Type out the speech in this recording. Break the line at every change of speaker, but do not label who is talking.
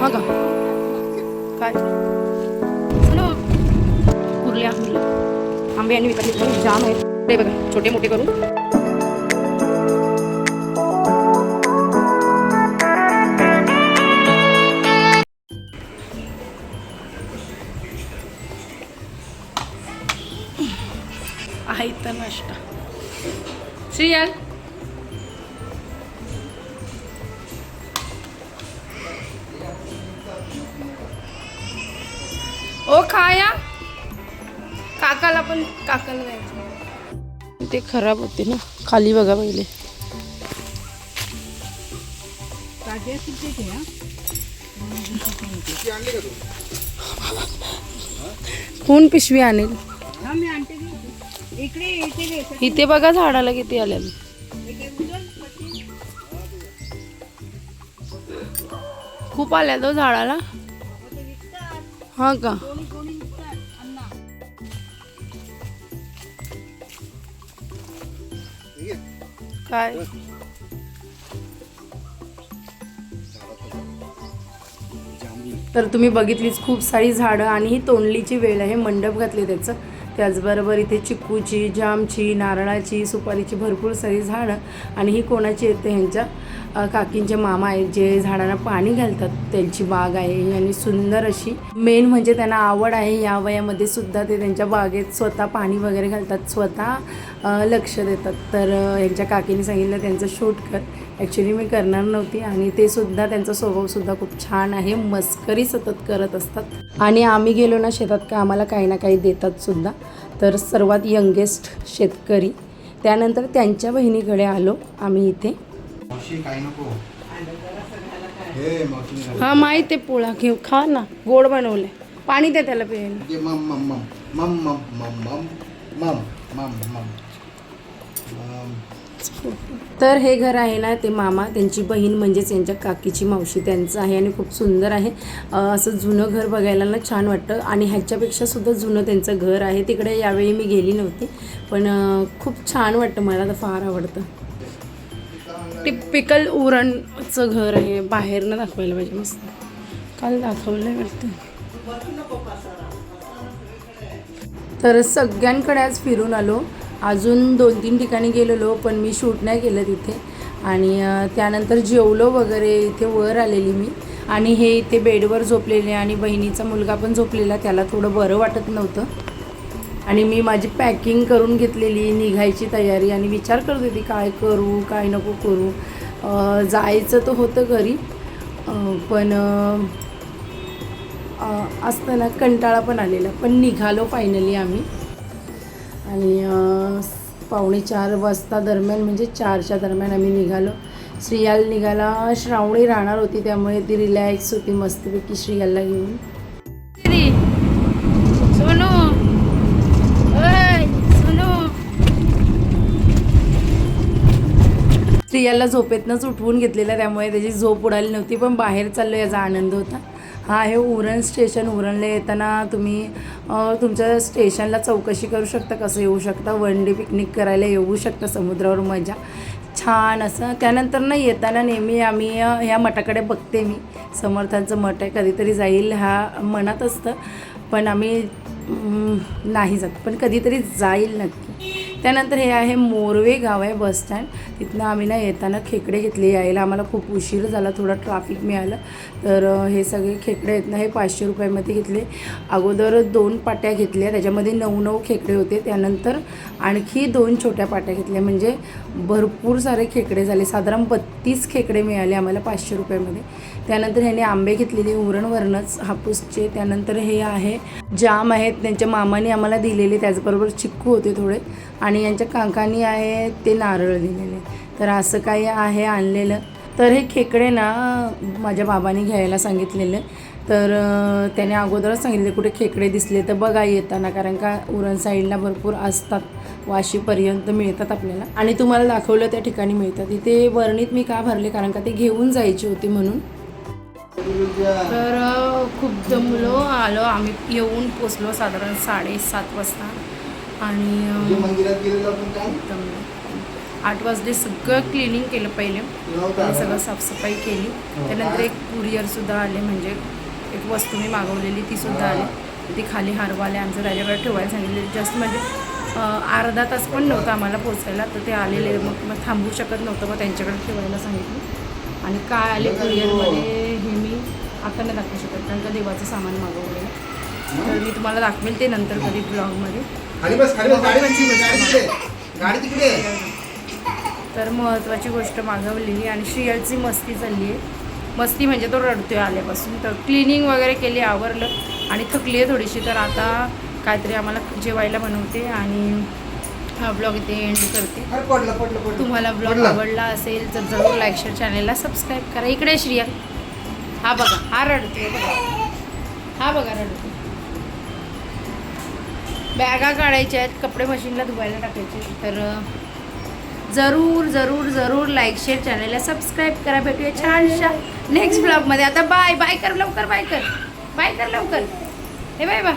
हा का? काय? कुर्ल्या आंबे आणि विकत जाम आहेत. ते बघा छोटे मोठे करून. आहे तर नाश्ता. श्रीयाल? ओ खाया. काकाला पण काकाला द्यायचं ते खराब होते ना. खाली बघा पहिले. कोण पिशवी आणेल? इथे बघा झाडाला किती आल्या. खूप आल्या तो झाडाला. हा का? काय? तर तुम्ही बघितलीच खूप सारी झाडं आणि ही तोंडलीची वेळ आहे मंडप घातले त्याचं. त्याचबरोबर इथे चिक्कूची जामची नारळाची सुपारीची भरपूर सारी झाडं आणि ही कोणाची येते ह्यांच्या काकींचे मामा आहेत जे झाडांना पाणी घालतात. त्यांची बाग आहे आणि सुंदर अशी. मेन म्हणजे त्यांना आवड आहे या वयामध्ये सुद्धा ते त्यांच्या बागेत स्वतः पाणी वगैरे घालतात स्वतः लक्ष देतात. तर ह्यांच्या यांच्या काकीने सांगितलं त्यांचं शूट कर. ॲक्च्युली मी करणार नव्हती आणि ते सुद्धा त्यांचा स्वभावसुद्धा खूप छान आहे. मस्करी सतत करत असतात. आणि आम्ही गेलो ना शेतात का आम्हाला काही ना काही देतात सुद्धा. तर सर्वात यंगेस्ट शेतकरी. त्यानंतर त्यांच्या बहिणीकडे आलो आम्ही इथे.
हे
हा माहीत आहे पोळा घेऊ. खा ना गोड बनवले पाणी दे त्याला प्यायला. तर हे घर आहे ना ते मामा त्यांची बहीण म्हणजेच यांच्या काकीची मावशी त्यांचं आहे आणि खूप सुंदर आहे. असं जुनं घर बघायला ना छान वाटतं. आणि ह्याच्यापेक्षा सुद्धा जुनं त्यांचं घर आहे. तिकडे यावेळी मी गेली नव्हती पण खूप छान वाटतं. मला तर फार आवडतं. टिपिकल उरणचं घर आहे. बाहेरनं दाखवायला पाहिजे मस्त. काल दाखवलं वाटतं. तर सगळ्यांकडे आज फिरून आलो. अजून दोन तीन ठिकाणी गेलेलो पण मी शूट नाही केलं तिथे. आणि त्यानंतर जेवलो वगैरे इथे वर आलेली मी. आणि हे इथे बेडवर झोपलेले आणि बहिणीचा मुलगा पण झोपलेला त्याला थोडं बरं वाटत नव्हतं. आणि मी माझी पॅकिंग करून घेतलेली निघायची तयारी आणि विचार करत होती काय करू काय नको करू. जायचं तर होतं घरी पण असताना असतं ना कंटाळा पण आलेला. पण निघालो फायनली आम्ही. आणि पावणे चार वाजता दरम्यान म्हणजे चारच्या दरम्यान आम्ही निघालो. श्रियाल निघाला. श्रावणी राहणार होती त्यामुळे ती रिलॅक्स होती मस्तपैकी श्रियालला घेऊन. सोनू. सोनू. स्त्रियाला झोपेतनंच उठवून घेतलेलं त्यामुळे त्याची झोप उडाली नव्हती पण बाहेर चाललो याचा आनंद होता. हा आहे उरण स्टेशन उरणला येताना तुम्ही तुमच्या स्टेशनला चौकशी करू शकता कसं येऊ शकता वन डे पिकनिक करायला येऊ शकता समुद्रावर मजा. छान असं त्यानंतर ना येताना नेहमी आम्ही ह्या मठाकडे बघते मी. समर्थांचं मठ आहे कधीतरी जाईल ह्या मनात असतं पण आम्ही नाही जात. पण कधीतरी जाईल नक्की. त्यानंतर हे आहे मोरवे गाव आहे बस स्टँड. तिथनं आम्ही ना येताना खेकडे घेतले यायला. आम्हाला खूप उशीर झाला थोडा ट्राफिक मिळालं. तर हे सगळे खेकडे आहेत ना हे पाचशे रुपयामध्ये घेतले. अगोदर दोन पाट्या घेतल्या. त्याच्यामध्ये नऊ नऊ खेकडे होते. त्यानंतर आणखी दोन छोट्या पाट्या घेतल्या. म्हणजे भरपूर सारे खेकडे झाले. साधारण बत्तीस खेकडे मिळाले आम्हाला पाचशे रुपयामध्ये. त्यानंतर ह्याने आंबे घेतलेले उरणवरणच हापूसचे. त्यानंतर हे आहे जाम आहेत. त्यांच्या मामाने आम्हाला दिलेले. त्याचबरोबर चिक्कू होते थोडे. आणि यांच्या काकांनी आहे ते नारळ दिलेले. तर असं काही आहे आणलेलं. तर हे खेकडे ना माझ्या बाबांनी घ्यायला सांगितलेलं. तर त्याने अगोदरच सांगितले कुठे खेकडे दिसले तर बघा येताना कारण का उरण साईडला भरपूर असतात वाशीपर्यंत मिळतात आपल्याला. आणि तुम्हाला दाखवलं त्या ठिकाणी मिळतात. इथे वर्णित मी का भरले? कारण का ते घेऊन जायची होती म्हणून. तर खूप जमलो आलो. आम्ही येऊन पोचलो साधारण साडेसात वाजता. आणि आठ वाजले सगळं क्लिनिंग केलं पहिले. आणि सगळं साफसफाई केली. त्यानंतर एक कुरिअरसुद्धा आले म्हणजे एक वस्तू मी मागवलेली तीसुद्धा आली. ती खाली हरवाले आमचं त्याच्याकडे ठेवायला सांगितले. जस्ट म्हणजे अर्धा तास पण नव्हता आम्हाला पोचायला तर ते आलेले मग मग थांबू शकत नव्हतं मग त्यांच्याकडे ठेवायला सांगितलं. आणि काय आले कुरिअरमध्ये हे. मी आता नाही दाखवू शकत कारण का देवाचं सामान मागवलेलं. तर मी तुम्हाला दाखवेल ते नंतर कधी ब्लॉगमध्ये
खाली बस खाली बस गाडी तिकडे गाडी तिकडे गाडी तिकडे
तर महत्त्वाची गोष्ट मागवलेली आणि श्रियलची मस्ती चालली आहे. मस्ती म्हणजे तो रडतोय आल्यापासून. तर क्लिनिंग वगैरे केली आवरलं आणि थकली आहे थोडीशी. तर आता काहीतरी आम्हाला जेवायला बनवते आणि हा ब्लॉग इथे एंड करते. तुम्हाला ब्लॉग. आवडला असेल तर जरूर लाईक शेअर चॅनेलला सबस्क्राईब करा. इकडे श्रियल हा बघा हा रडतोय बघा. हा बघा रडतोय. बॅगा काढायच्या आहेत कपडे मशीनला धुवायला टाकायचे तर जरूर जरूर जरूर लाईक शेअर चॅनलला सबस्क्राईब करा. भेटूया छानशा नेक्स्ट ब्लॉगमध्ये आता बाय बाय कर लवकर बाय कर. बाय कर लवकर. हे बाय बा